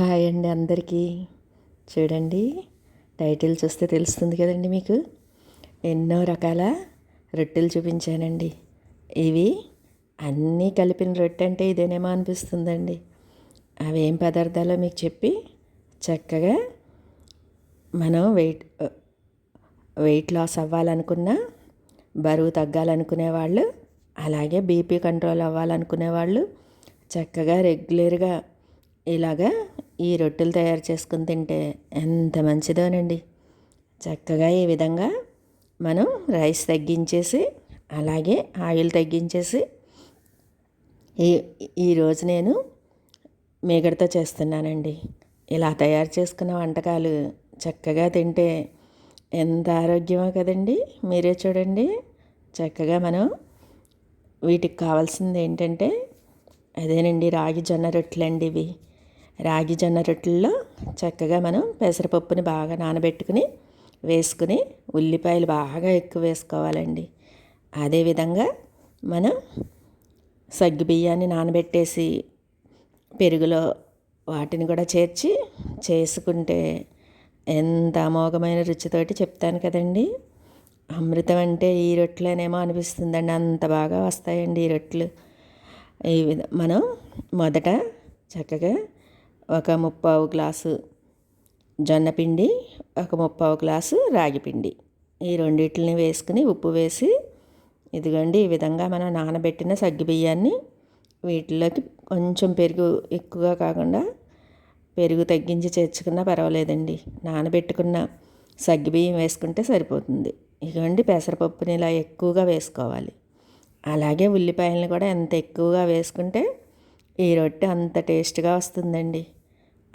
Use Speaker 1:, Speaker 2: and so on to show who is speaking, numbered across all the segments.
Speaker 1: Hi అండి అందరికీ. చూడండి టైటిల్ చూస్తే తెలుస్తుంది కదండి మీకు. ఎన్నో రకాల రొట్టెలు చూపించానండి. ఇవి అన్నీ కలిపిన రొట్టె అంటే ఇదేనేమో అనిపిస్తుందండి. అవి ఏం పదార్థాలో మీకు చెప్పి చక్కగా మనం వెయిట్ వెయిట్ లాస్ అవ్వాలనుకున్నా బరువు తగ్గాలనుకునే వాళ్ళు అలాగే బీపీ కంట్రోల్ అవ్వాలనుకునే వాళ్ళు చక్కగా రెగ్యులర్గా ఇలాగా ఈ రొట్టెలు తయారు చేసుకుని తింటే ఎంత మంచిదోనండి. చక్కగా ఈ విధంగా మనం రైస్ తగ్గించేసి అలాగే ఆయిల్ తగ్గించేసి ఈ ఈరోజు నేను మేగడతో చేస్తున్నానండి. ఇలా తయారు చేసుకున్న వంటకాలు చక్కగా తింటే ఎంత ఆరోగ్యమో కదండి. మీరే చూడండి. చక్కగా మనం వీటికి కావాల్సింది ఏంటంటే అదేనండి రాగి జొన్న రొట్టెలండి ఇవి. రాగి జొన్న రొట్టెల్లో చక్కగా మనం పెసరపప్పుని బాగా నానబెట్టుకుని వేసుకుని ఉల్లిపాయలు బాగా ఎక్కువ వేసుకోవాలండి. అదేవిధంగా మనం సగ్గు బియ్యాన్ని నానబెట్టేసి పెరుగులో వాటిని కూడా చేర్చి చేసుకుంటే ఎంత అమోఘమైన రుచితోటి చెప్తాను కదండి. అమృతం అంటే ఈ రొట్టెలేనేమో అనిపిస్తుందండి అంత బాగా వస్తాయండి ఈ రొట్టెలు. ఈ విధ మనం మొదట చక్కగా ఒక ముప్పావు గ్లాసు జొన్నపిండి ఒక ముప్పావు గ్లాసు రాగిపిండి. ఈ రెండింటిని వేసుకుని ఉప్పు వేసి ఇదిగోండి ఈ విధంగా మనం నానబెట్టిన సగ్గి బియ్యాన్ని వీటిలోకి కొంచెం పెరుగు ఎక్కువగా కాకుండా పెరుగు తగ్గించి చేర్చుకున్నా పర్వాలేదండి. నానబెట్టుకున్న సగ్గి బియ్యం వేసుకుంటే సరిపోతుంది. ఇదిగోండి పెసరపప్పుని ఇలా ఎక్కువగా వేసుకోవాలి. అలాగే ఉల్లిపాయలను కూడా ఎంత ఎక్కువగా వేసుకుంటే ఈ రొట్టె అంత టేస్ట్గా వస్తుందండి.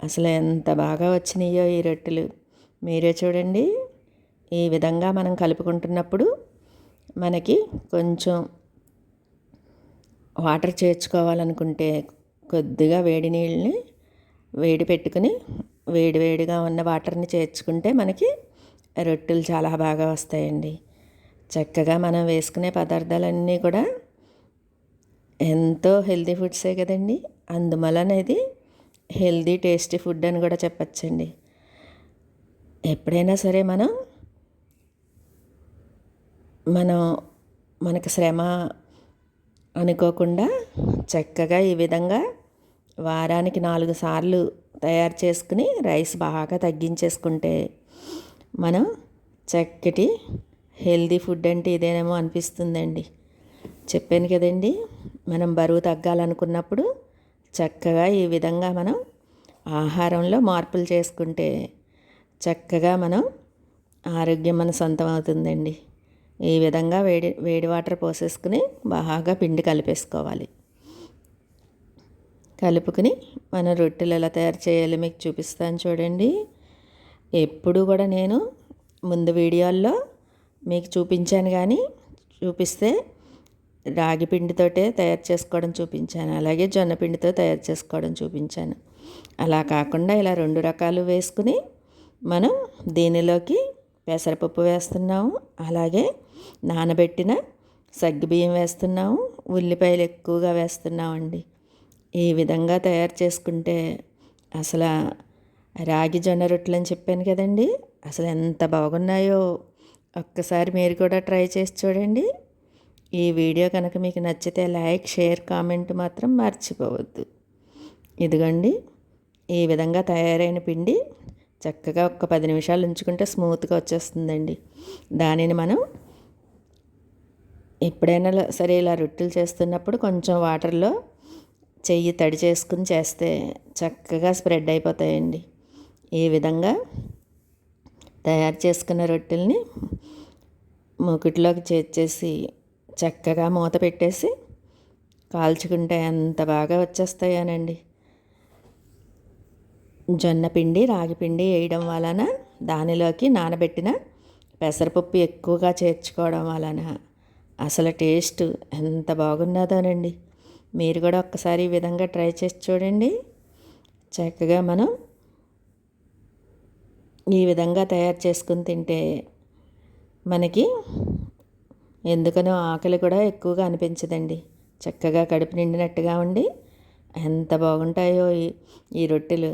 Speaker 1: అసలు ఎంత బాగా వచ్చినాయో ఈ రొట్టెలు. మీరే చూడండి. ఈ విధంగా మనం కలుపుకుంటున్నప్పుడు మనకి కొంచెం వాటర్ చేర్చుకోవాలనుకుంటే కొద్దిగా వేడి నీళ్ళని వేడి పెట్టుకుని వేడి వేడిగా ఉన్న వాటర్ని చేర్చుకుంటే మనకి రొట్టెలు చాలా బాగా వస్తాయండి. చక్కగా మనం వేసుకునే పదార్థాలన్నీ కూడా ఎంతో హెల్తీ ఫుడ్సే కదండి. అందువలనది హెల్దీ టేస్టీ ఫుడ్ అని కూడా చెప్పచ్చండి. ఎప్పుడైనా సరే మనం మనం మనకు శ్రమ అనుకోకుండా చక్కగా ఈ విధంగా వారానికి నాలుగు సార్లు తయారు చేసుకుని రైస్ బాగా తగ్గించేసుకుంటే మనం చక్కటి హెల్దీ ఫుడ్ అంటే ఇదేనేమో అనిపిస్తుందండి. చెప్పాను కదండి మనం బరువు తగ్గాలనుకున్నప్పుడు చక్కగా ఈ విధంగా మనం ఆహారంలో మార్పులు చేసుకుంటే చక్కగా మనం ఆరోగ్యం మన సొంతం అవుతుందండి. ఈ విధంగా వేడి వేడి వాటర్ పోసేసుకుని బాగా పిండి కలిపేసుకోవాలి. కలుపుకుని మన రొట్టెలు ఎలా తయారు చేయాలో మీకు చూపిస్తాను చూడండి. ఎప్పుడు కూడా నేను ముందు వీడియోల్లో మీకు చూపించాను కానీ చూపిస్తే రాగి పిండితోటే తయారు చేసుకోవడం చూపించాను. అలాగే జొన్న పిండితో తయారు చేసుకోవడం చూపించాను. అలా కాకుండా ఇలా రెండు రకాలు వేసుకుని మనం దీనిలోకి పెసరపప్పు వేస్తున్నాము. అలాగే నానబెట్టిన సగ్గుబియ్యం వేస్తున్నాము. ఉల్లిపాయలు ఎక్కువగా వేస్తున్నామండి. ఈ విధంగా తయారు చేసుకుంటే అసలు రాగి జొన్న రొట్టెలు అని చెప్పాను కదండి. అసలు ఎంత బాగున్నాయో ఒక్కసారి మీరు కూడా ట్రై చేసి చూడండి. ఈ వీడియో కనుక మీకు నచ్చితే లైక్ షేర్ కామెంట్ మాత్రం మర్చిపోవద్దు. ఇదిగోండి ఈ విధంగా తయారైన పిండి చక్కగా ఒక పది నిమిషాలు ఉంచుకుంటే స్మూత్గా వచ్చేస్తుందండి. దానిని మనం ఎప్పుడైనా సరే ఇలా రొట్టెలు చేస్తున్నప్పుడు కొంచెం వాటర్లో చెయ్యి తడి చేసుకుని చేస్తే చక్కగా స్ప్రెడ్ అయిపోతాయండి. ఈ విధంగా తయారు చేసుకున్న రొట్టెల్ని మూకిట్లోకి చేర్చేసి చక్కగా మూత పెట్టేసి కాల్చుకుంటే ఎంత బాగా వచ్చేస్తాయోనండి. జొన్న పిండి వేయడం వలన దానిలోకి నానబెట్టిన పెసరపప్పు ఎక్కువగా చేర్చుకోవడం వలన అసలు టేస్ట్ ఎంత బాగున్నదోనండి. మీరు కూడా ఒక్కసారి ఈ విధంగా ట్రై చేసి చూడండి. చక్కగా మనం ఈ విధంగా తయారు చేసుకుని తింటే మనకి ఎందుకనో ఆకలి కూడా ఎక్కువగా అనిపించదండి. చక్కగా కడుపు నిండినట్టుగా ఉండి ఎంత బాగుంటాయో ఈ ఈ రొట్టెలు.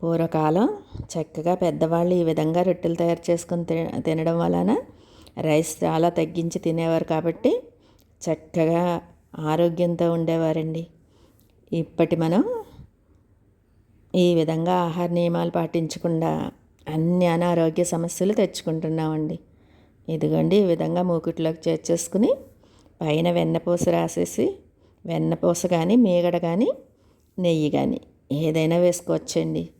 Speaker 1: పూర్వకాలం చక్కగా పెద్దవాళ్ళు ఈ విధంగా రొట్టెలు తయారు చేసుకొని తినడం వలన రైస్ చాలా తగ్గించి తినేవారు కాబట్టి చక్కగా ఆరోగ్యంతో ఉండేవారండి. ఇప్పటి మనం ఈ విధంగా ఆహార నియమాలు పాటించకుండా అన్ని అనారోగ్య సమస్యలు తెచ్చుకుంటున్నామండి. ఇదిగోండి ఈ విధంగా మూకిట్లోకి చేర్చేసుకుని పైన వెన్నపూస రాసేసి వెన్నపూస కానీ మీగడ కానీ నెయ్యి కానీ ఏదైనా వేసుకోవచ్చండి.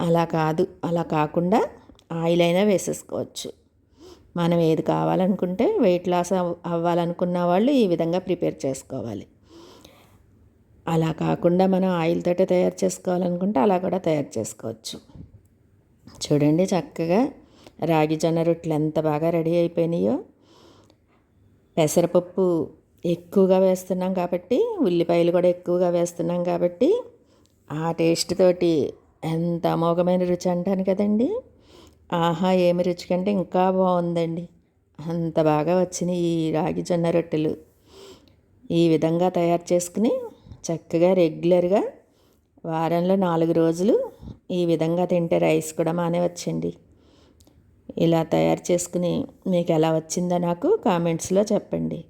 Speaker 1: అలా కాదు అలా కాకుండా ఆయిల్ అయినా వేసేసుకోవచ్చు. మనం ఏది కావాలనుకుంటే వెయిట్ లాస్ అవ్వాలనుకున్న వాళ్ళు ఈ విధంగా ప్రిపేర్ చేసుకోవాలి. అలా కాకుండా మనం ఆయిల్ తోటే తయారు చేసుకోవాలనుకుంటే అలా కూడా తయారు చేసుకోవచ్చు. చూడండి చక్కగా రాగి జొన్న రొట్టెలు ఎంత బాగా రెడీ అయిపోయినాయో. పెసరపప్పు ఎక్కువగా వేస్తున్నాం కాబట్టి ఉల్లిపాయలు కూడా ఎక్కువగా వేస్తున్నాం కాబట్టి ఆ టేస్ట్ తోటి ఎంత అమోఘమైన రుచి అంటాను కదండి. ఆహా ఏమి రుచి కంటే ఇంకా బాగుందండి. అంత బాగా వచ్చినాయి ఈ రాగి జొన్న రొట్టెలు. ఈ విధంగా తయారు చేసుకుని చక్కగా రెగ్యులర్గా వారంలో నాలుగు రోజులు ఈ విధంగా తింటే రైస్ కూడా మానే వచ్చండి. ఇలా తయారు చేసుకుని మీకు ఎలా వచ్చిందో నాకు కామెంట్స్లో చెప్పండి.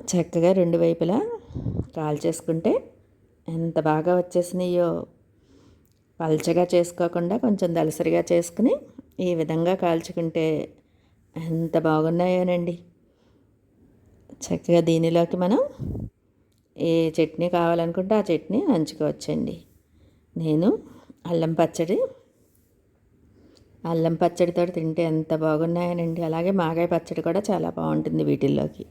Speaker 1: చక్కగా రెండు వైపులా కాల్ చేసుకుంటే ఎంత బాగా వచ్చేసినాయో పల్చగా చేసుకోకుండా కొంచెం దలసరిగా చేసుకుని ఈ విధంగా కాల్చుకుంటే ఎంత బాగున్నాయోనండి. చక్కగా దీనిలోకి మనం ఏ చట్నీ కావాలనుకుంటే ఆ చట్నీ నంచుకోవచ్చండి. నేను అల్లం పచ్చడి అల్లం పచ్చడితో తింటే ఎంత బాగున్నాయనండి. అలాగే మాగాయ పచ్చడి కూడా చాలా బాగుంటుంది వీటిల్లోకి.